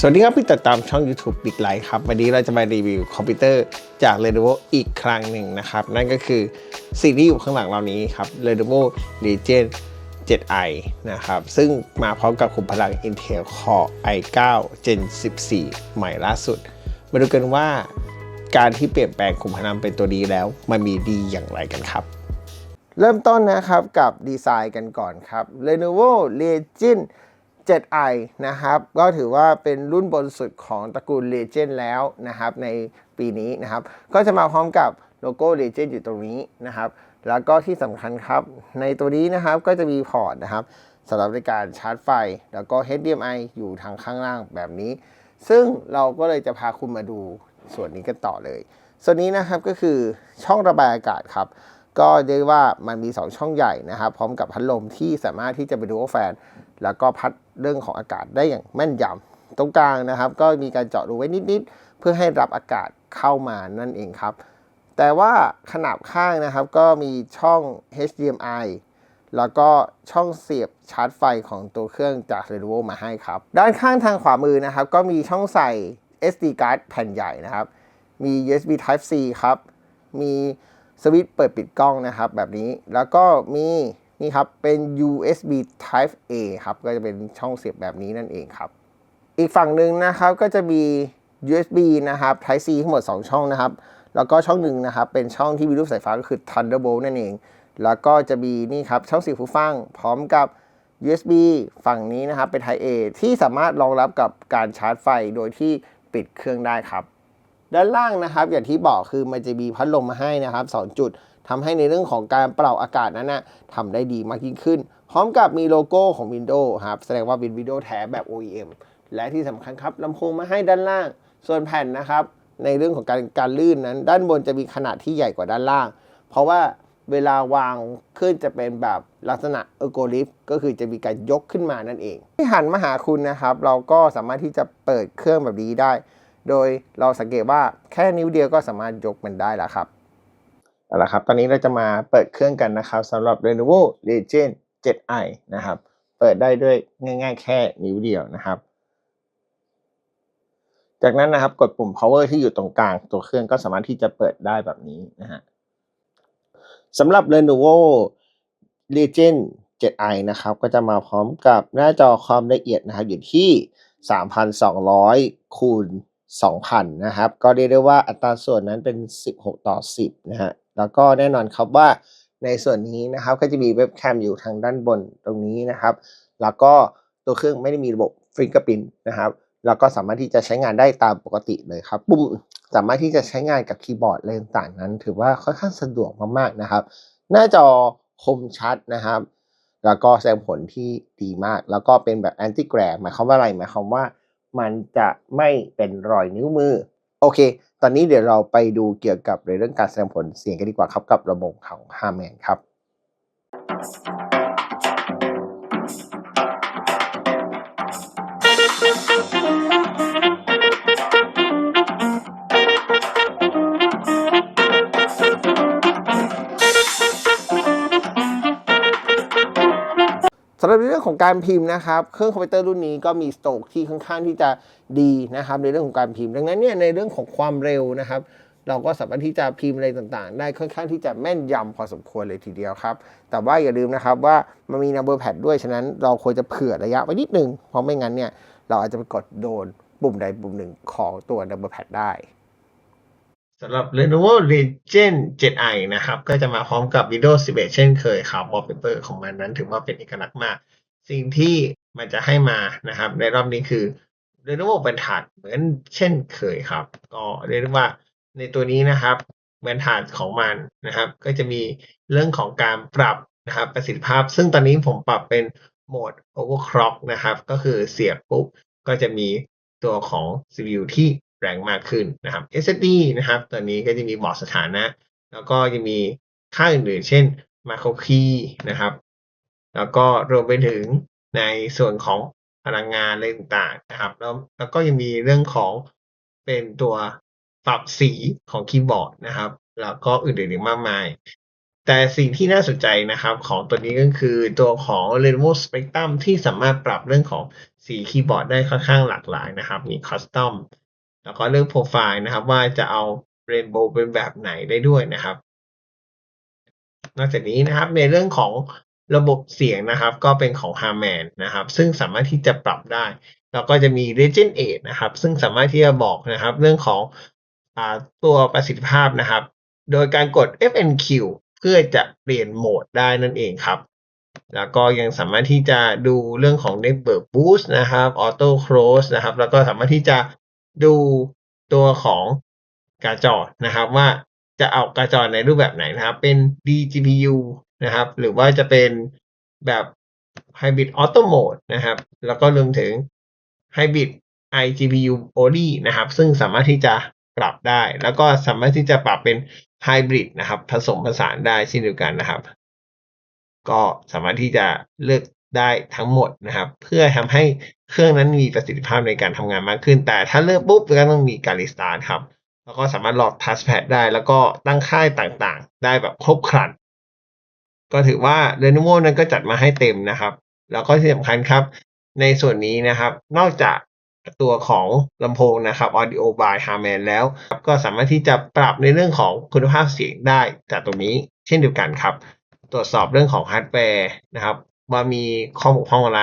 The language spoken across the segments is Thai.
สวัสดีครับพี่ติดตามช่อง YouTube Big Light ครับ วันนี้เราจะมารีวิวคอมพิวเตอร์จาก Lenovo อีกครั้งหนึ่งนะครับ นั่นก็คือสิ่งที่อยู่ข้างหลังเรานี้ครับ Lenovo Legion 7i นะครับ ซึ่งมาพร้อมกับขุมพลัง Intel Core i9 Gen 14 ใหม่ล่าสุด มาดูกันว่าการที่เปลี่ยนแปลงขุมพลังเป็นตัวดีแล้ว มันมีดีอย่างไรกันครับ เริ่มต้นนะครับกับดีไซน์กันก่อนครับ Lenovo Legion 7i นะครับ ก็ถือว่าเป็นรุ่นบนสุดของตระกูล Legend แล้วนะครับ ในปีนี้นะครับ ก็จะมาพร้อมกับโลโก้ Legend อยู่ตรงนี้นะครับ แล้วก็ที่สำคัญครับ ในตัวนี้นะครับก็จะมีพอร์ตนะครับสำหรับในการชาร์จไฟ แล้วก็ HDMI อยู่ทางข้างล่างแบบนี้ ซึ่งเราก็เลยจะพาคุณมาดูส่วนนี้กันต่อเลย ส่วนนี้นะครับก็คือช่องระบายอากาศครับ ก็เรียกว่ามันมี 2 ช่องใหญ่นะครับ พร้อมกับพัดลมที่สามารถที่จะไปดูแฟน แล้วก็พัดเรื่องของอากาศได้อย่างแม่นยำตรงกลางนะครับ ก็มีการเจาะรูไว้นิดๆ เพื่อให้รับอากาศเข้ามานั่นเองครับ แต่ว่าขนาบข้างนะครับก็มีช่อง HDMI แล้วก็ช่องเสียบชาร์จไฟของตัวเครื่องจาก Lenovo มาให้ครับ ด้านข้างทางขวามือนะครับ ก็มีช่องใส่ SD card แผ่นใหญ่นะครับ มี USB Type C ครับ มีสวิตช์เปิดปิดกล้องนะครับ แบบนี้ แล้วก็มี นี่ครับ เป็น USB Type A ครับ ก็จะเป็นช่องเสียบแบบนี้นั่นเองครับ อีกฝั่งหนึ่งนะครับก็จะมี USB นะครับ Type C ทั้งหมด 2 ช่องนะครับ แล้วก็ช่องหนึ่งนะครับ เป็นช่องที่มีรูปสายฟ้าก็คือ Thunderbolt นั่นเองแล้วก็จะมีนี่ครับช่องเสียบหูฟังพร้อมกับ USB ฝั่งนี้นะครับเป็น Type A ที่สามารถรองรับกับการชาร์จไฟโดยที่ปิดเครื่องได้ครับ ด้านล่างนะครับ อย่างที่บอกคือมันจะมีพัดลมมาให้นะครับ 2 จุด ทำให้ในเรื่องของการเป่าอากาศนั้นนะทำได้ดีมากยิ่งขึ้น พร้อมกับมีโลโก้ของ Windows ครับแสดงว่าเป็น Windows แท้แบบ OEM และที่สำคัญครับลำโพงมาให้ด้านล่าง ส่วนแผ่นนะครับ ในเรื่องของการการลื่นนั้น ด้านบนจะมีขนาดที่ใหญ่กว่าด้านล่าง เพราะว่าเวลาวางขึ้นจะเป็นแบบลักษณะเออโกลิฟก็คือจะมีการยกขึ้นมานั่นเอง ที่หันมาหาคุณนะครับ เราก็สามารถที่จะเปิดเครื่องแบบนี้ได้ โดยเราสังเกตว่าแค่นิ้วเดียวก็สามารถยกมันได้แล้วครับ เอาละครับ ตอนนี้เราจะมาเปิดเครื่องกันนะครับสำหรับ Lenovo Legion 7i นะครับ เปิดได้ด้วยง่าย ๆ แค่นิ้วเดียวนะครับ จากนั้นนะครับกดปุ่ม power ที่อยู่ตรงกลาง ตัวเครื่องก็สามารถที่จะเปิดได้แบบนี้นะฮะสำหรับ Lenovo Legion 7i นะครับ ก็จะมาพร้อมกับหน้าจอความละเอียดนะครับ อยู่ที่ 3,200 คูณ2,000 นะครับ ก็เรียกได้ว่าอัตราส่วนนั้นเป็น 16 ต่อ 10 นะฮะ แล้วก็แน่นอนครับว่าในส่วนนี้นะครับก็จะมีเว็บแคมอยู่ทางด้านบนตรงนี้นะครับ แล้วก็ตัวเครื่องไม่ได้มีระบบฟิงเกอร์พินนะครับ แล้วก็สามารถที่จะใช้งานได้ตามปกติเลยครับ ปุ่มสามารถที่จะใช้งานกับคีย์บอร์ดอะไรต่างๆนั้น ถือว่าค่อนข้างสะดวกมากๆนะครับ หน้าจอคมชัดนะครับ แล้วก็แสดงผลที่ดีมาก แล้วก็เป็นแบบ anti glare หมายความว่าอะไร หมายความว่ามันจะไม่เป็นรอยนิ้วมือ อเค ตอนนี้เดี๋ยวเราไปดูเกี่ยวกับในเรื่องการแสดงผลเสียงกันดีกว่าครับกับระบบของ Harman ครับ ของการพิมพ์นะครับ เครื่องคอมพิวเตอร์รุ่นนี้ก็มีสโตรกที่ค่อนข้างที่จะดีนะครับ ในเรื่องของการพิมพ์ ดังนั้นเนี่ยในเรื่องของความเร็วนะครับ เราก็สามารถที่จะพิมพ์อะไรต่างๆ ได้ค่อนข้างที่จะแม่นยำพอสมควรเลยทีเดียวครับ แต่ว่าอย่าลืมนะครับว่ามันมี number pad ด้วย ฉะนั้นเราควรจะเผื่อระยะไว้นิดนึง เพราะไม่งั้นเนี่ยเราอาจจะไปกดโดนปุ่มใดปุ่มหนึ่งของตัว number pad ได้สำหรับ Lenovo Legion 7i นะครับ ก็จะมาพร้อมกับ Windows 11 เช่นเคยครับ wallpaper ของมันนั้นถือว่าเป็นเอกลักษณ์มาก สิ่งที่มันจะให้มานะครับ ในรอบนี้คือ Lenovo บรรทัดเหมือนเช่นเคยครับ ก็เรียกได้ว่าในตัวนี้นะครับบรรทัดของมันนะครับ ก็จะมีเรื่องของการปรับนะครับประสิทธิภาพ ซึ่งตอนนี้ผมปรับเป็นโหมด overclock นะครับ ก็คือเสียบปุ๊บก็จะมีตัวของ CPU ที่แรงมากขึ้นนะครับ SSD นะครับตัวนี้ก็จะมีบอกสถานะ แล้วก็จะมีค่าอื่นๆ เช่น Macro Key นะครับ แล้วก็รวมไปถึงในส่วนของพลังงานอะไรต่างๆนะครับ แล้วแล้วก็ยังมีเรื่องของเป็นตัวปรับสีของคีย์บอร์ดนะครับ แล้วก็อื่นๆอีกมากมาย แต่สิ่งที่น่าสนใจนะครับ ของตัวนี้ก็คือตัวของ Lenovo Spectrum ที่สามารถปรับเรื่องของสีคีย์บอร์ดได้ค่อนข้างหลากหลายนะครับ มี Custom แล้วก็เรื่องโปรไฟล์นะครับ ว่าจะเอา Rainbow เป็นแบบไหนได้ด้วยนะครับ นอกจากนี้นะครับในเรื่องของ ระบบเสียงนะครับ ก็เป็นของ Harman นะครับ ซึ่งสามารถที่จะปรับได้ แล้วก็จะมี Legend 8นะครับ ซึ่งสามารถที่จะบอกนะครับ เรื่องของอตัวประสิทธิภาพนะครับ โดยการกด FNQ เพื่อจะเปลี่ยนโหมดได้นั่นเองครับ แล้วก็ยังสามารถที่จะดูเรื่องของ Network Boost นะครับ Auto Close นะครับ แล้วก็สามารถที่จะดูตัวของการจอนะครับว่าจะเอาการจอในรูปแบบไหนนะครับ เป็น DGPU นะครับ หรือว่าจะเป็นแบบ Hybrid Auto Mode นะครับ แล้วก็รวมถึง Hybrid iGPU only นะครับ ซึ่งสามารถที่จะปรับได้ แล้วก็สามารถที่จะปรับเป็น Hybrid นะครับ ผสมผสานได้เช่นเดียวกันนะครับ ก็สามารถที่จะเลือกได้ทั้งหมดนะครับ เพื่อทำให้เครื่องนั้นมีประสิทธิภาพในการทำงานมากขึ้น แต่ถ้าเลือกปุ๊บก็ต้องมีการรีสตาร์ทครับ แล้วก็สามารถหลอกทัชแพดได้ แล้วก็ตั้งค่ายต่างๆ ได้แบบครบครัน ก็ถือว่า Lenovo นั้นก็จัดมาให้เต็มนะครับ แล้วก็ที่สำคัญครับ ในส่วนนี้นะครับ นอกจากตัวของลำโพงนะครับ Audio by Harman แล้ว ก็สามารถที่จะปรับในเรื่องของคุณภาพเสียงได้จากตรงนี้ เช่นเดียวกันครับ ตรวจสอบเรื่องของฮาร์ดแวร์นะครับว่ามีข้อบกพร่องอะไร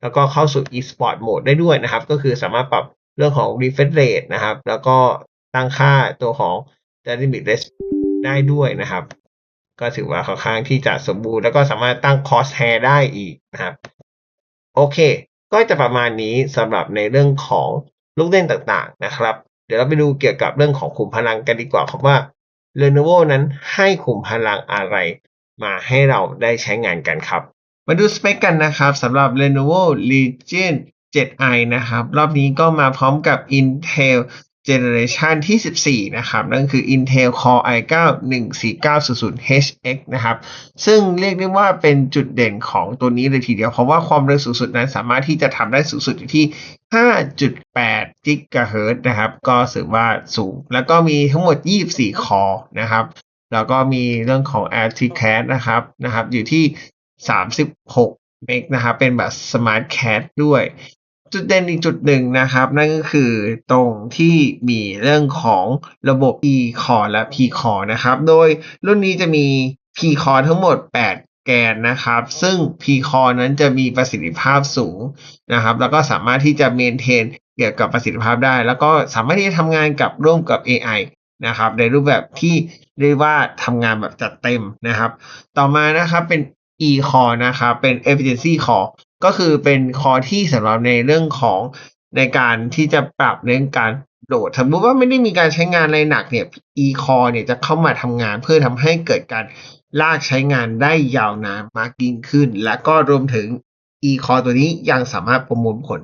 แล้วก็เข้าสู่ e-sport mode ได้ด้วยนะครับ ก็คือสามารถปรับเรื่องของ refresh rate นะครับ แล้วก็ตั้งค่าตัวของ dynamic response ได้ด้วยนะครับ ก็ถือว่าค่อนข้างที่จะสมบูรณ์แล้วก็สามารถตั้ง crosshair ได้อีกนะครับ โอเค ก็จะประมาณนี้สำหรับในเรื่องของลูกเล่นต่างๆนะครับ เดี๋ยวเราไปดูเกี่ยวกับเรื่องของขุมพลังกันดีกว่าครับว่า Lenovo นั้นให้ขุมพลังอะไร มาให้เราได้ใช้งานกันครับ มาดูสเปคกันนะครับสำหรับ Lenovo Legion 7i นะครับ รอบนี้ก็มาพร้อมกับ Intel Generation ที่ 14 นะครับ นั่นคือ Intel Core i9 14900HX นะครับ ซึ่งเรียกได้ว่าเป็นจุดเด่นของตัวนี้เลยทีเดียว เพราะว่าความเร็วสูงสุดนั้นสามารถที่จะทำได้สูงสุดอยู่ที่ 5.8 GHz นะครับ ก็ถือว่าสูง แล้วก็มีทั้งหมด 24 คอนะครับ แล้วก็มีเรื่องของ LTCAD นะครับ นะครับ อยู่ที่ 36 เมกนะครับ เป็นแบบ Smart CAD ด้วย จุดเด่นอีกจุดหนึ่งนะครับ นั่นก็คือตรงที่มีเรื่องของระบบ e core และ p core นะครับ โดยรุ่นนี้จะมี p core ทั้งหมด 8 แกนนะครับ ซึ่ง p core นั้นจะมีประสิทธิภาพสูงนะครับ แล้วก็สามารถที่จะ maintain เกี่ยวกับประสิทธิภาพได้ แล้วก็สามารถที่จะทำงานกับร่วมกับ AI นะครับในรูปแบบที่เรียกว่าทำงานแบบจัดเต็มนะครับ ต่อมานะครับเป็น e core นะครับเป็น efficiency core ก็คือเป็นคอที่สำหรับในเรื่องของในการที่จะปรับเรื่องการโหลดสมมติว่าไม่ได้มีการใช้งานอะไรหนักเนี่ย e core เนี่ยจะเข้ามาทำงานเพื่อทำให้เกิดการลากใช้งานได้ยาวนานมากยิ่งขึ้น และก็รวมถึง e core ตัวนี้ยังสามารถประมวลผล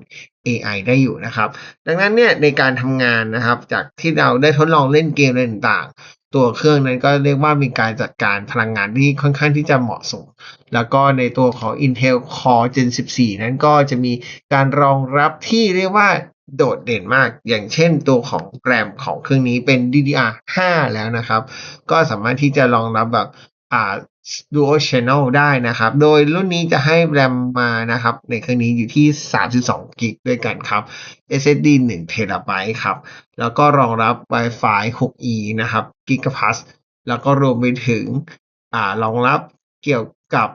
AI ได้อยู่นะครับ ดังนั้นเนี่ยในการทำงานนะครับ จากที่เราได้ทดลองเล่นเกมอะไรต่าง ตัวเครื่องนั้นก็เรียกว่ามีการจัดการพลังงานที่ค่อนข้างที่จะเหมาะสม แล้วก็ในตัวของ Intel Core Gen 14 นั้นก็จะมีการรองรับที่เรียกว่าโดดเด่นมาก อย่างเช่นตัวของแรมของเครื่องนี้เป็น DDR5 แล้วนะครับ ก็สามารถที่จะรองรับแบบ อ่า Dual Channel ได้นะครับ โดยรุ่นนี้จะให้แรมมานะครับ ในเครื่องนี้อยู่ที่ 32กิกด้วยกันครับ SSD 1 t b ครับ แล้วก็รองรับ Wi-Fi 6E นะครับ Gigapass แล้วก็รวมไปถึงอ่ารองรับเกี่ยวกับ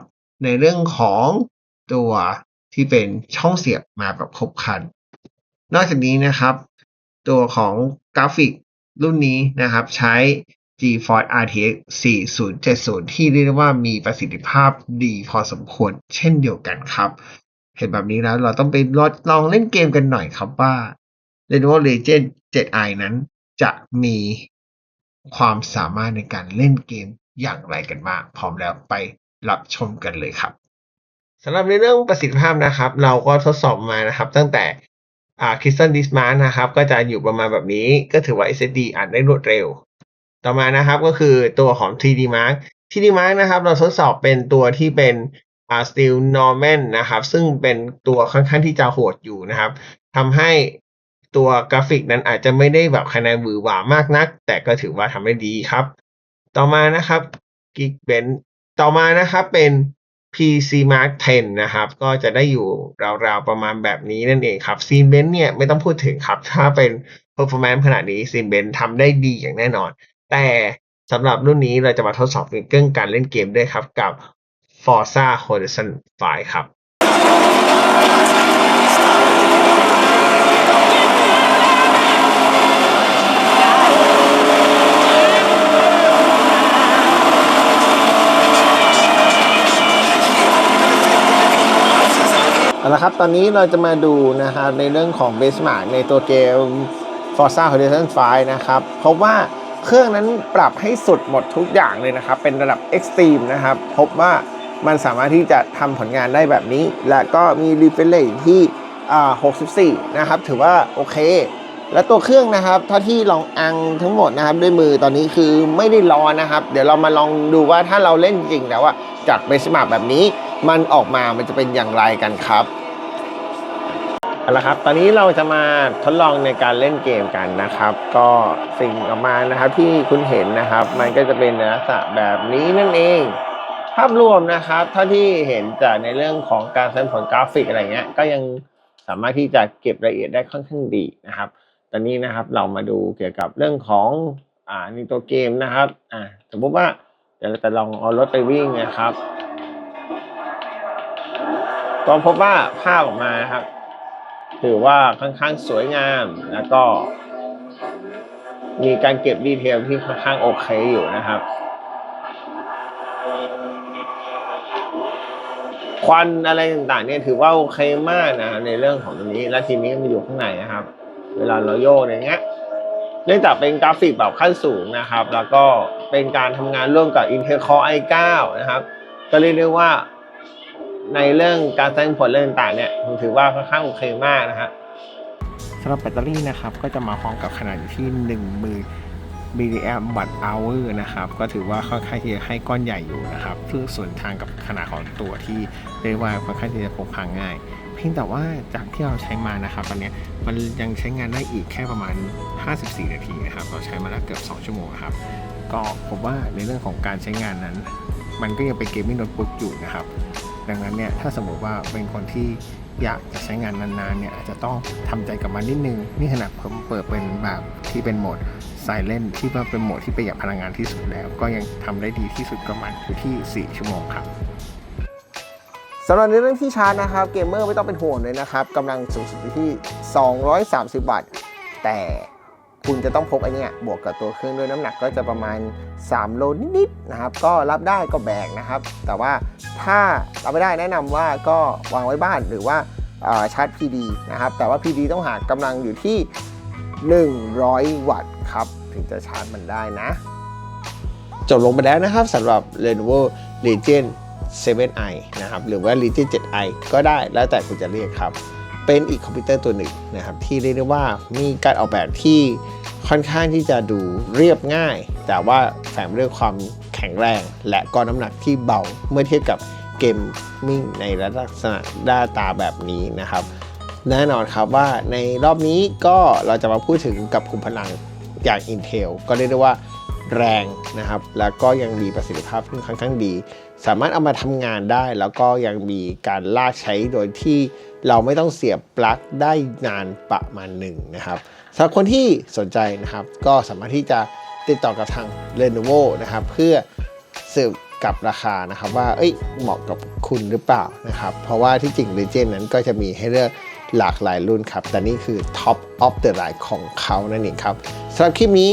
ในเรื่องของตัวที่เป็นช่องเสียบมาแบบครบครัน นอกจากนี้นะครับ ตัวของกราฟิกรุ่นนี้นะครับ ใช้ GeForce RTX 4070 ที่เรียกว่ามีประสิทธิภาพดีพอสมควรเช่นเดียวกันครับ เห็นแบบนี้แล้วเราต้องไปลองเล่นเกมกันหน่อยครับว่า Lenovo Legion 7i นั้นจะมีความสามารถในการเล่นเกมอย่างไรกันบ้างพร้อมแล้วไปรับชมกันเลยครับสำหรับในเรื่องประสิทธิภาพนะครับ เราก็ทดสอบมานะครับ ตั้งแต่อ่า Crystal Diskmark นะครับ ก็จะอยู่ประมาณแบบนี้ ก็ถือว่า SSD อ่านได้รวดเร็ว ต่อมานะครับก็คือตัวของ 3D Mark 3D Mark นะครับเราทดสอบเป็นตัวที่เป็นอ่า Steel Norman นะครับ ซึ่งเป็นตัวค่อนข้างที่จะโหดอยู่นะครับทำให้ตัวกราฟิกนั้นอาจจะไม่ได้แบบคะแนนหวือหวามากนัก แต่ก็ถือว่าทำได้ดีครับ ต่อมานะครับ Geekbench ต่อมานะครับเป็น PC Mark 10 นะครับ ก็จะได้อยู่ราวๆประมาณแบบนี้นั่นเองครับ c b e n c h เนี่ยไม่ต้องพูดถึงครับ ถ้าเป็น performance ขนาดนี้ c b e n c h ทำได้ดีอย่างแน่นอน แต่สำหรับรุ่นนี้เราจะมาทดสอบเรื่องการเล่นเกมด้วยครับกับ Forza Horizon 5 ครับเอาละครับ ตอนนี้เราจะมาดูนะครับในเรื่องของ Benchmark ในตัวเกม Forza Horizon 5 นะครับพบว่า เครื่องนั้นปรับให้สุดหมดทุกอย่างเลยนะครับ เป็นระดับ Extreme นะครับ พบว่ามันสามารถที่จะทำผลงานได้แบบนี้ และก็มี refresh rate ที่อ่า64 นะครับ ถือว่าโอเค และตัวเครื่องนะครับถ้าที่ลองอังทั้งหมดนะครับ ด้วยมือตอนนี้คือไม่ได้ร้อนนะครับ เดี๋ยวเรามาลองดูว่าถ้าเราเล่นจริงแล้วอะจากเบสมาแบบนี้ มันออกมามันจะเป็นอย่างไรกันครับ เอาละครับ ตอนนี้เราจะมาทดลองในการเล่นเกมกันนะครับ ก็สิ่งออกมานะครับที่คุณเห็นนะครับ มันก็จะเป็นลักษณะแบบนี้นั่นเอง ภาพรวมนะครับเท่าที่เห็นจากในเรื่องของการแสดงผลกราฟิกอะไรเงี้ย ก็ยังสามารถที่จะเก็บรายละเอียดได้ค่อนข้างดีนะครับ ตอนนี้นะครับเรามาดูเกี่ยวกับเรื่องของอ่าในตัวเกมนะครับอ่าสมมติว่าเดี๋ยวเราจะลองเอารถไปวิ่งนะครับ ก็พบว่าภาพออกมาครับ ถือว่าค่อนข้างสวยงามแล้วก็ มีการเก็บดีเทลที่ค่อนข้างโอเคอยู่นะครับ ควันอะไรต่างๆเนี่ยถือว่าโอเคมากนะในเรื่องของตรงนี้ และทีนี้มันอยู่ข้างในนะครับ เวลาเราโยกอย่างเงี้ยเนื่องจากเป็นกราฟิกแบบขั้นสูงนะครับ แล้วก็เป็นการทำงานร่วมกับ Intel Core i9 นะครับ ก็เรียกได้ว่า ในเรื่องการแสดงผลเรื่องต่างเนี่ยผมถือว่าค่อนข้างโอเคมากนะครับสำหรับแบตเตอรี่นะครับก็จะมาพร้อมกับขนาดอยู่ที่1มือมิลลิแอมวัตต์เอร์นะครับก็ถือว่าค่อนข้างที่จะให้ก้อนใหญ่อยู่นะครับซึ่งส่วนทางกับขนาดของตัวที่เรียกว่าค่อนข้างที่จะพกพาง่าย เพียงแต่ว่าจากที่เราใช้มานะครับตอนนี้มันยังใช้งานได้อีกแค่ประมาณ 54 นาทีนะครับเราใช้มาแล้วเกือบ 2 ชั่วโมงครับก็ผมว่าในเรื่องของการใช้งานนั้น มันก็ยังเป็นเกมมิ่งโน้ตบุ๊กอยู่นะครับ ดังนั้นเนี่ยถ้าสมมติว่าเป็นคนที่อยากจะใช้งานนานๆเนี่ยอาจจะต้องทำใจกับมันนิดนึง นี่ขนาดผมเปิดเป็นแบบที่เป็นโหมดไซเลนที่ว่าเป็นโหมดที่ประหยัดพลังงานที่สุดแล้ว ก็ยังทำได้ดีที่สุดกับมันอยู่ที่ 4 ชั่วโมงครับสำหรับในเรื่องที่ชาร์จนะครับเกมเมอร์ไม่ต้องเป็นห่วงเลยนะครับกำลังสูงสุดอยู่ที่ 230 วัตต์แต่ คุณจะต้องพกไอเนี้ยบวกกับตัวเครื่องด้วยน้ำหนักก็จะประมาณ 3 โลนิดๆนะครับ ก็รับได้ก็แบกนะครับ แต่ว่าถ้ารับไม่ได้แนะนำว่าก็วางไว้บ้านหรือว่าชาร์จ PD นะครับ แต่ว่า PD ต้องหากำลังอยู่ที่ 100 วัตต์ครับ ถึงจะชาร์จมันได้นะ จบลงไปแล้วนะครับสำหรับ Lenovo Legion 7i นะครับ หรือว่า Legion 7i ก็ได้แล้วแต่คุณจะเรียกครับ เป็นอีกคอมพิวเตอร์ตัวหนึ่งนะครับที่เรียกได้ว่ามีการออกแบบที่ค่อนข้างที่จะดูเรียบง่าย แต่ว่าแฝงด้วยความแข็งแรง และก็น้ำหนักที่เบาเมื่อเทียบกับเกมมิ่งในลักษณะหน้าตาแบบนี้นะครับ แน่นอนครับว่าในรอบนี้ก็เราจะมาพูดถึงกับกลุ่มพลังอย่าง Intel ก็เรียกได้ว่าแรงนะครับ แล้วก็ยังมีประสิทธิภาพที่ค่อนข้างดี สามารถเอามาทำงานได้ แล้วก็ยังมีการลากใช้โดยที่เราไม่ต้องเสียบปลั๊กได้นานประมาณหนึ่งนะครับสำหรับคนที่สนใจนะครับ ก็สามารถที่จะติดต่อกับทาง Lenovo นะครับ เพื่อสืบกับราคานะครับว่าเอ้ยเหมาะกับคุณหรือเปล่านะครับ เพราะว่าที่จริง Legend นั้นก็จะมีให้เลือกหลากหลายรุ่นครับ แต่นี่คือ Top of the line ของเขานั่นเองครับสำหรับคลิปนี้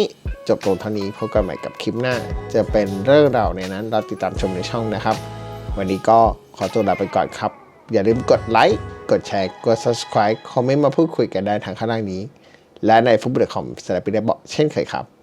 จบลงเท่านี้พบกันใหม่กับคลิปหน้า จะเป็นเรื่องราวในนั้นเราติดตามชมในช่องนะครับ วันนี้ก็ขอตัวลาไปก่อนครับ อย่าลืมกดไลค์กดแชร์กด subscribe คอมเมนต์มาพูดคุยกันได้ทางข้างล่างนี้ และในฟุตบอลคอมสำหรับปีเดบอกเช่นเคยครับ